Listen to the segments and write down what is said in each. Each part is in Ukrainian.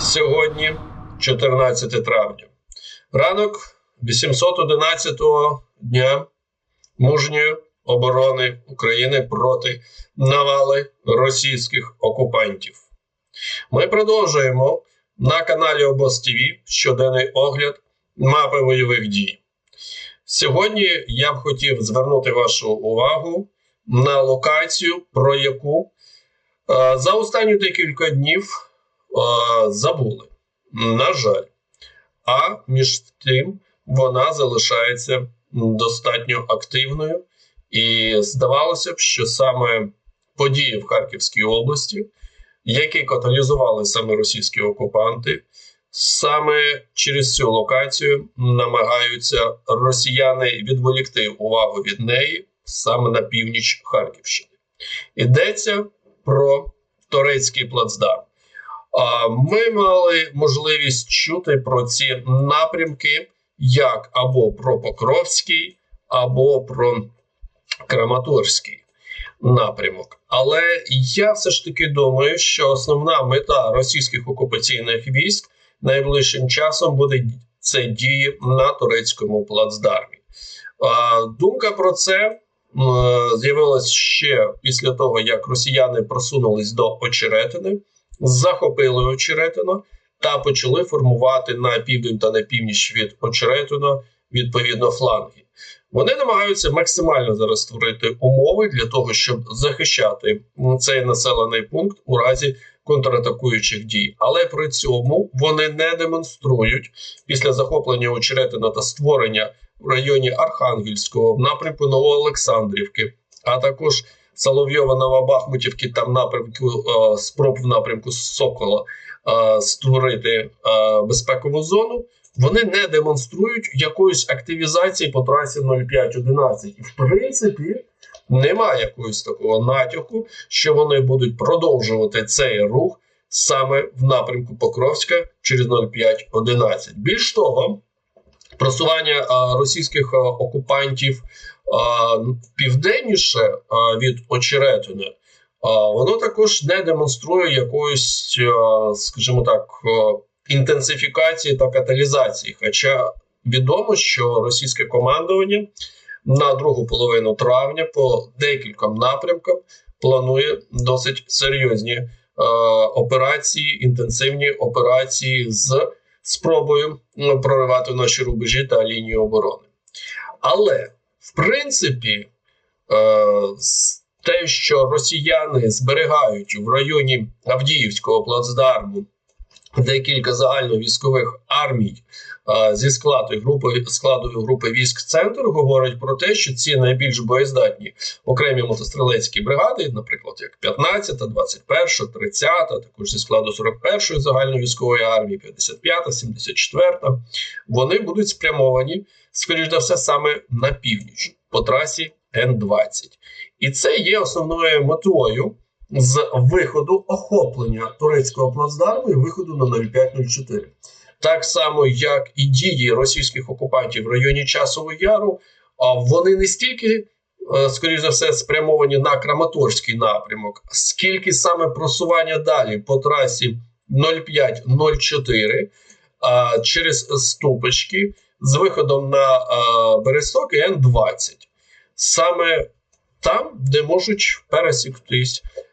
Сьогодні 14 травня. Ранок 811-го дня мужньої оборони України проти навали російських окупантів. Ми продовжуємо на каналі Обоз ТВ щоденний огляд мапи бойових дій. Сьогодні я б хотів звернути вашу увагу на локацію, про яку е, за останні декілька днів забули. На жаль. А між тим вона залишається достатньо активною. І здавалося б, що саме події в Харківській області, які каталізували саме російські окупанти, саме через цю локацію намагаються росіяни відволікти увагу від неї саме на північ Харківщини. Йдеться про турецький плацдарм. А Ми мали можливість чути про ці напрямки як або про Покровський, або про Краматорський напрямок. Але я все ж таки думаю, що основна мета російських окупаційних військ найближчим часом буде це дії на турецькому плацдармі. Думка про це з'явилась ще після того, як росіяни просунулись до Очеретини, захопили Очеретину та почали формувати на південь та на північ від Очеретина відповідно фланги. Вони намагаються максимально зараз створити умови для того, щоб захищати цей населений пункт у разі контратакуючих дій. Але при цьому вони не демонструють після захоплення Очеретина та створення в районі Архангельського в напрямку Новоолександрівки, а також Соловйова Новобахмутівки там напрямку е, спроб в напрямку Сокола е, створити е, безпекову зону. Вони не демонструють якоїсь активізації по трасі 0511. І в принципі немає якогось такого натяку, що вони будуть продовжувати цей рух саме в напрямку Покровська через 0511. Більш того, просування російських окупантів південніше від Очеретина. А, воно також не демонструє якоїсь, скажімо так, інтенсифікації та каталізації. Хоча відомо, що російське командування на другу половину травня по декільком напрямкам планує досить серйозні е, операції, інтенсивні операції з спробою проривати наші рубежі та лінію оборони. Але в принципі, е, те, що росіяни зберігають в районі Авдіївського плацдарму декілька загальновійськових армій зі складу групи складу групи військ центр говорить про те, що ці найбільш боєздатні окремі мотострілецькі бригади, наприклад, як 15, 21, 30, також зі складу 41-ї загальновійськової армії, 55-та, 74-та, вони будуть спрямовані скоріш за все саме на північ по трасі Н-20. І це є основною метою з виходу охоплення турецького плацдарму і виходу на 0504. Так само, як і дії російських окупантів в районі Часового Яру, вони не стільки, е, скоріш за все, спрямовані на Краматорський напрямок, скільки саме просування далі по трасі 0504 через ступочки з виходом на Бересток і Н-20. Саме там, де можуть пересіктись Е,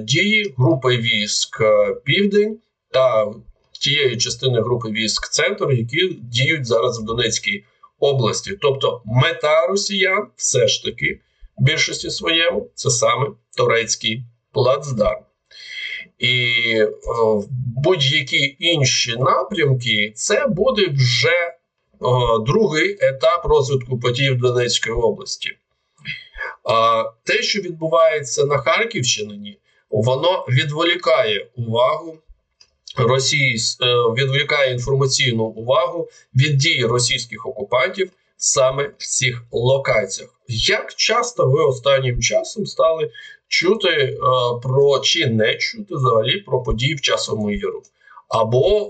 дії групи військ е, Південь та тієї частини групи військ Центр, які діють зараз в Донецькій області. Тобто мета росіян все ж таки в більшості своєму це саме турецький плацдарм. І е, будь-які інші напрямки, це буде вже о, другий етап розвитку подій в Донецькій області. Те, що відбувається на Харківщині, воно відволікає увагу Росії, е, відволікає інформаційну увагу від дії російських окупантів саме в цих локаціях. Як часто ви останнім часом стали чути е, про чи не чути взагалі про події в часовому яру або е,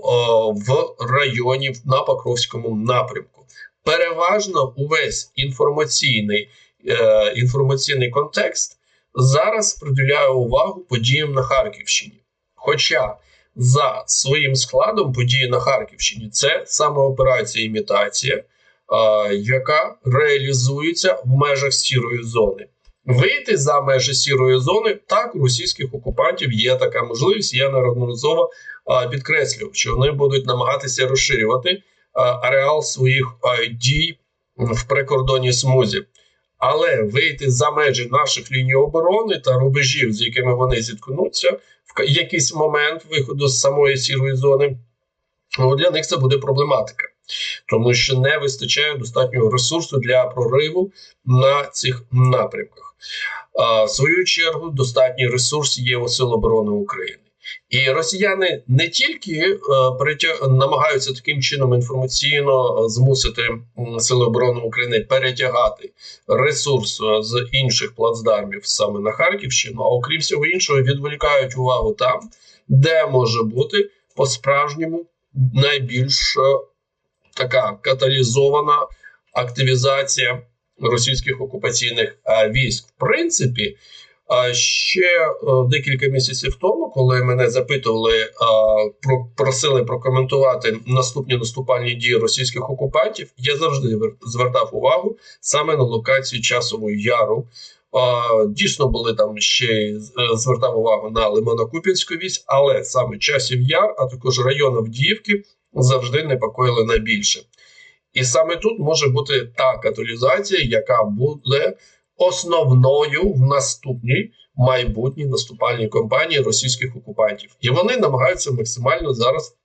в районі на Покровському напрямку? Переважно увесь інформаційний е, інформаційний контекст зараз приділяє увагу подіям на Харківщині. Хоча за своїм складом події на Харківщині. Це саме операція імітація, а, яка реалізується в межах сірої зони. Вийти за межі сірої зони так у російських окупантів є така можливість. Я неодноразово а, підкреслював, що вони будуть намагатися розширювати ареал своїх дій в прикордонній смузі. Але вийти за межі наших ліній оборони та рубежів, з якими вони зіткнуться, в якийсь момент виходу з самої сірої зони, ну, для них це буде проблематика, тому що не вистачає достатнього ресурсу для прориву на цих напрямках. В свою чергу, достатній ресурс є у Сил оборони України. І росіяни не тільки е, намагаються таким чином інформаційно е, змусити сили оборони України перетягати ресурс е, з інших плацдармів саме на Харківщину, а окрім всього іншого, відволікають увагу там, де може бути по-справжньому найбільш е, така каталізована активізація російських окупаційних військ. В принципі, а ще е, декілька місяців тому, коли мене запитували, е, про просили прокоментувати наступні наступальні дії російських окупантів, я завжди вер- звертав увагу саме на локацію часового яру. Дійсно були там ще е, звертав увагу на Лимано-Купінську вісь, але саме часів яр, а також район Авдіївки завжди непокоїли найбільше. І саме тут може бути та каталізація, яка буде основною в наступній майбутній наступальній кампанії російських окупантів, і вони намагаються максимально зараз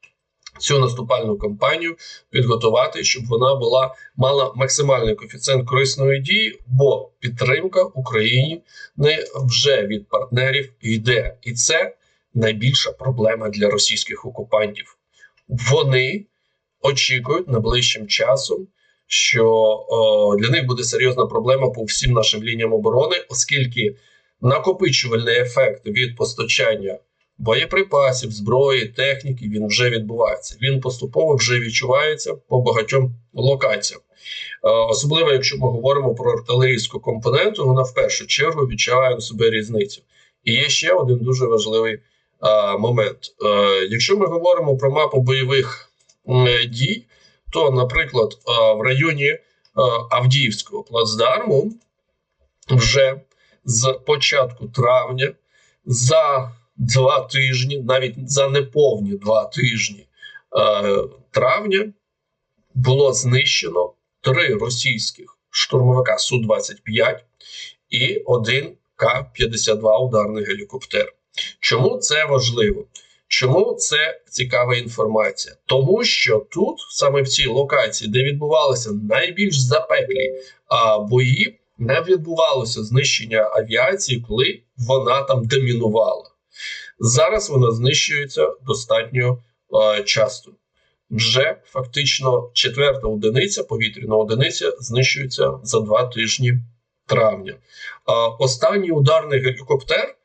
цю наступальну кампанію підготувати, щоб вона була мала максимальний коефіцієнт корисної дії, бо підтримка Україні не вже від партнерів йде, і це найбільша проблема для російських окупантів. Вони очікують найближчим часом що для них буде серйозна проблема по всім нашим лініям оборони, оскільки накопичувальний ефект від постачання боєприпасів, зброї, техніки він вже відбувається. Він поступово вже відчувається по багатьом локаціям. Е, Особливо, якщо ми говоримо про артилерійську компоненту, вона в першу чергу відчуває на себе різницю. І є ще один дуже важливий е, момент. Е, якщо ми говоримо про мапу бойових дій, то, наприклад, е, в районі е, Авдіївського плацдарму вже з початку травня за два тижні, навіть за неповні два тижні е, травня, було знищено три російських штурмовика Су-25 і один К-52 ударний гелікоптер. Чому це важливо? Чому це цікава інформація? Тому що тут, саме в цій локації, де відбувалися найбільш запеклі а, бої, не відбувалося знищення авіації, коли вона там домінувала. Зараз вона знищується достатньо а, часто. Вже фактично четверта одиниця, повітряна одиниця, знищується за два тижні травня. А, останній ударний гелікоптер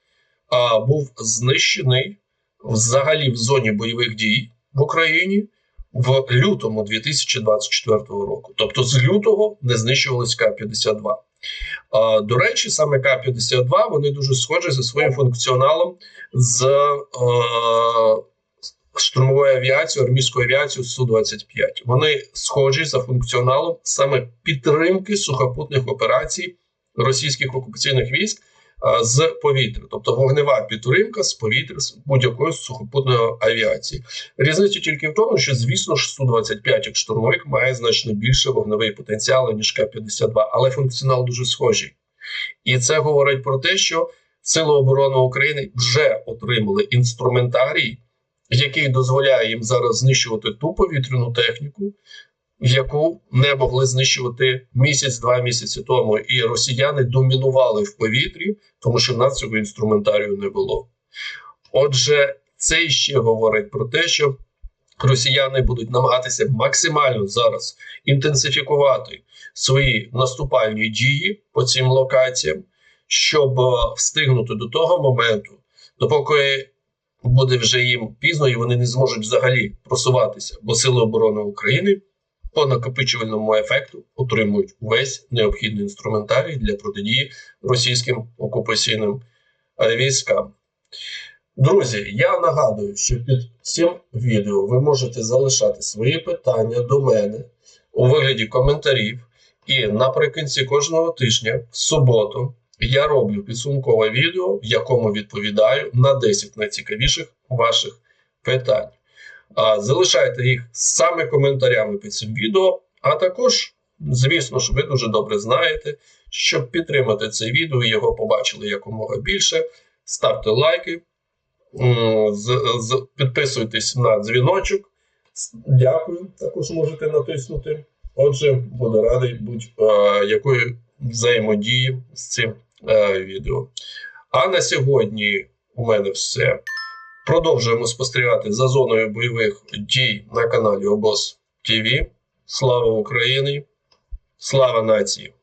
а, був знищений взагалі в зоні бойових дій в Україні в лютому 2024 року. Тобто з лютого не знищувалось К-52. До речі, саме К-52 вони дуже схожі за своїм функціоналом з е, штурмовою авіацією, армійською авіацією Су-25. Вони схожі за функціоналом саме підтримки сухопутних операцій російських окупаційних військ з повітря, тобто вогнева підтримка з повітря з будь-якої сухопутної авіації. Різниця тільки в тому, що звісно ж Су-25 як штурмовик має значно більше вогневий потенціал ніж К-52, але функціонал дуже схожий. І це говорить про те, що Сили оборони України вже отримали інструментарій, який дозволяє їм зараз знищувати ту повітряну техніку, яку не могли знищувати місяць-два місяці тому. І росіяни домінували в повітрі, тому що в нас цього інструментарію не було. Отже, це ще говорить про те, що росіяни будуть намагатися максимально зараз інтенсифікувати свої наступальні дії по цим локаціям, щоб е, встигнути до того моменту, допоки буде вже їм пізно, і вони не зможуть взагалі просуватися, бо сили оборони України по накопичувальному ефекту отримують увесь необхідний інструментарій для протидії російським окупаційним військам. Друзі, я нагадую, що під цим відео ви можете залишати свої питання до мене у вигляді коментарів. І наприкінці кожного тижня, в суботу, я роблю підсумкове відео, в якому відповідаю на 10 найцікавіших ваших питань. Залишайте їх саме коментарями під цим відео, а також, звісно ж, ви дуже добре знаєте, щоб підтримати це відео і його побачили якомога більше. Ставте лайки, підписуйтесь на дзвіночок. Дякую, також можете натиснути. Отже, буду радий будь-якої взаємодії з цим е, відео. А на сьогодні у мене все. Продовжуємо спостерігати за зоною бойових дій на каналі Обоз ТВ. Слава Україні! Слава нації!